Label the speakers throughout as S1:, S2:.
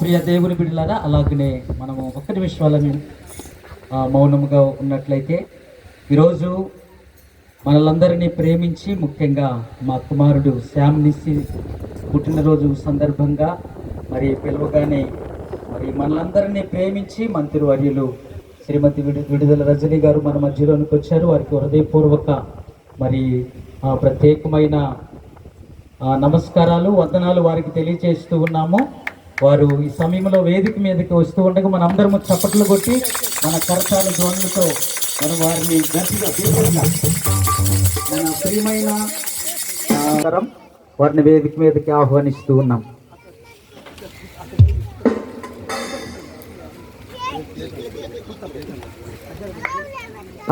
S1: ప్రియ దేవుని బిడ్డలారా అలాగనే మనము ఒక్క నిమిషాలని మౌనముగా ఉన్నట్లయితే ఈరోజు మనలందరినీ ప్రేమించి ముఖ్యంగా మా కుమారుడు శ్యామ్ నిస్సి పుట్టినరోజు సందర్భంగా మరి పిలవగానే మరి మనలందరినీ ప్రేమించి మంత్రివర్యులు శ్రీమతి విడు విడుదల రజని గారు మన మధ్యలోనికి వచ్చారు. వారికి హృదయపూర్వక మరి ప్రత్యేకమైన నమస్కారాలు వందనాలు వారికి తెలియజేస్తూ ఉన్నాము. వారు ఈ సమయంలో వేదిక మీదకి వస్తూ ఉండగా మన అందరము చప్పట్లు కొట్టి మన కరతాల ధ్వనులతో మనం వారిని గట్టిగా మన ప్రియమైన వారిని వేదిక మీదకి ఆహ్వానిస్తూ ఉన్నాం.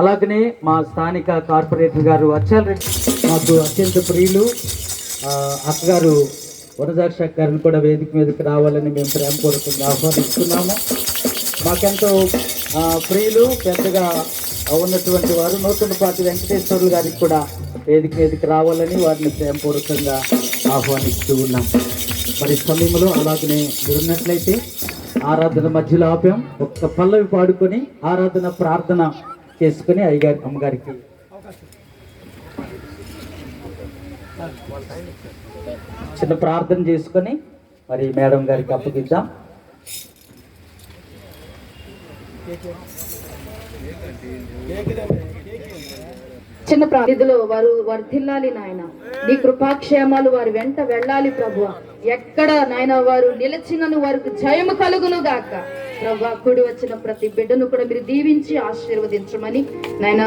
S1: అలాగనే మా స్థానిక కార్పొరేటర్ గారు అచ్చల్ రెడ్డి మాకు అత్యంత ప్రియులు. అక్కగారు వనజాక్ష గారిని కూడా వేదిక మీదకి రావాలని మేము ప్రేమపూర్వకంగా ఆహ్వానిస్తున్నాము. మాకెంతో ప్రియులు పెద్దగా ఉన్నటువంటి వారు నూతనపాటి వెంకటేశ్వర్లు గారికి కూడా వేదిక మీదకి రావాలని వారిని ప్రేమపూర్వకంగా ఆహ్వానిస్తూ ఉన్నాం. మరి సమయంలో అలాగనే ఉన్నట్లయితే ఆరాధన మధ్యలో ఆపాం. ఒక్క పల్లవి పాడుకొని ఆరాధన ప్రార్థన చేసుకుని అయ్యగారి అమ్మగారికి. చిన్న ప్రార్థన చేసుకొని మరి మేడం గారికి అప్పగిద్దాం.
S2: చిన్న ప్రార్థిలో వారు వర్ధిల్లాలి నాయన. నీ కృపాక్షేమాలు వారి వెంట వెళ్ళాలి ప్రభు ఎక్కడ నాయన వారు నిలిచినను వారికి జయము కలుగును గాక ప్రభు కూడి వచ్చిన ప్రతి బిడ్డను కూడా మీరు దీవించి ఆశీర్వదించమని నాయన.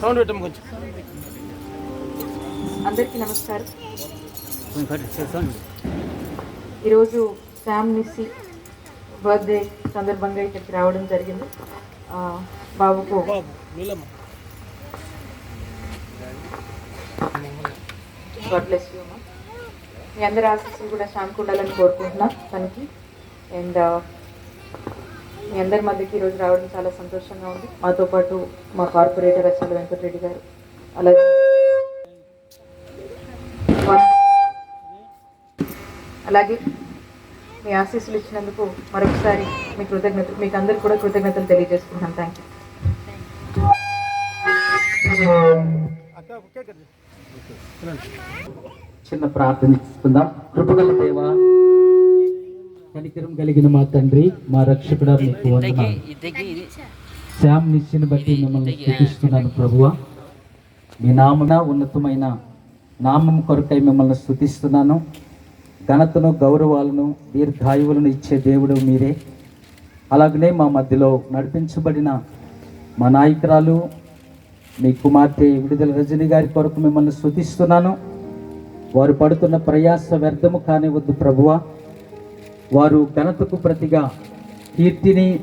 S3: సౌండ్ పెట్టం కొంచెం.
S2: అందరికీ నమస్కారం. ఈరోజు నిస్సి బర్త్డే సందర్భంగా ఇక్కడికి రావడం జరిగింది. బాబుకు మీ అందరి ఆశీస్సులు కూడా శాంతి ఉండాలని కోరుకుంటున్నా తనకి. అండ్ మీ అందరి మధ్యకి ఈరోజు రావడం చాలా సంతోషంగా ఉంది. మాతో పాటు మా కార్పొరేటర్ అచ్చల వెంకటరెడ్డి గారు అలాగే అలాగే మీ ఆశీస్సులు ఇచ్చినందుకు మరొకసారి మీ కృతజ్ఞతలు మీకు అందరికి కూడా కృతజ్ఞతలు తెలియజేసుకుంటున్నాను థ్యాంక్
S1: చిన్న ప్రార్థన చేసుకుందాం కృపగల దేవా కనికరం కలిగిన మా తండ్రి మా రక్షకుడా మీకు శ్యామ్ నిశ్చిని బట్టి మిమ్మల్ని స్థుతిస్తున్నాను ప్రభువ. మీ నామన ఉన్నతమైన నామం కొరకై మిమ్మల్ని స్థుతిస్తున్నాను. ఘనతను గౌరవాలను దీర్ఘాయువులను ఇచ్చే దేవుడు మీరే. అలాగనే మా మధ్యలో నడిపించబడిన మా నాయకురాలు మీ కుమార్తె విడుదల రజని గారి కొరకు మిమ్మల్ని శృతిస్తున్నాను వారు పడుతున్న ప్రయాస వ్యర్థము కానివద్దు ప్రభువ. వారు ఘనతకు ప్రతిగా కీర్తిని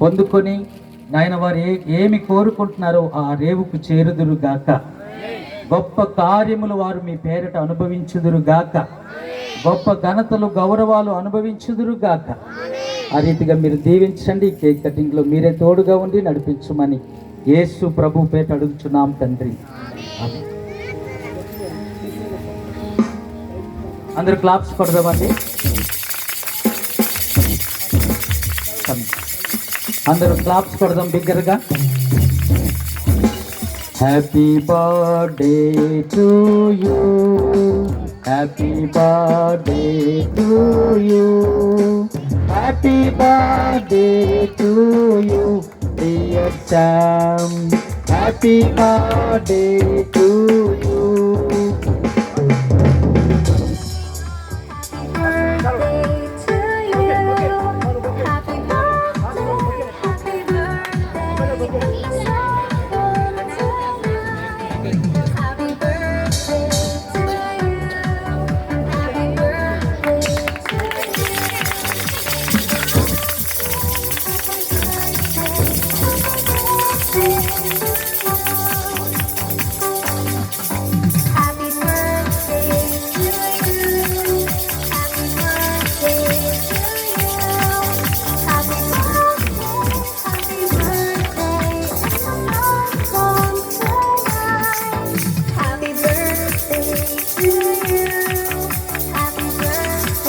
S1: పొందుకొని నాయన వారు ఏ ఏమి కోరుకుంటున్నారో ఆ రేవుకు చేరుదురు గాక గొప్ప కార్యములు వారు మీ పేరిట అనుభవించుదురు గాక గొప్ప ఘనతలు గౌరవాలు అనుభవించుదురు గాక. ఆ రీతిగా మీరు దీవించండి. కేక్ కటింగ్లో మీరే తోడుగా ఉండి నడిపించమని యేసు ప్రభు పేట అడుగుచున్నాం తండ్రి. అందరు క్లాప్స్ కొడదామండి. అందరూ క్లాప్స్ కొడదాం బిగ్గరగా. Happy birthday to you Happy birthday to you. Happy birthday to you, dear Sam. Happy birthday to you.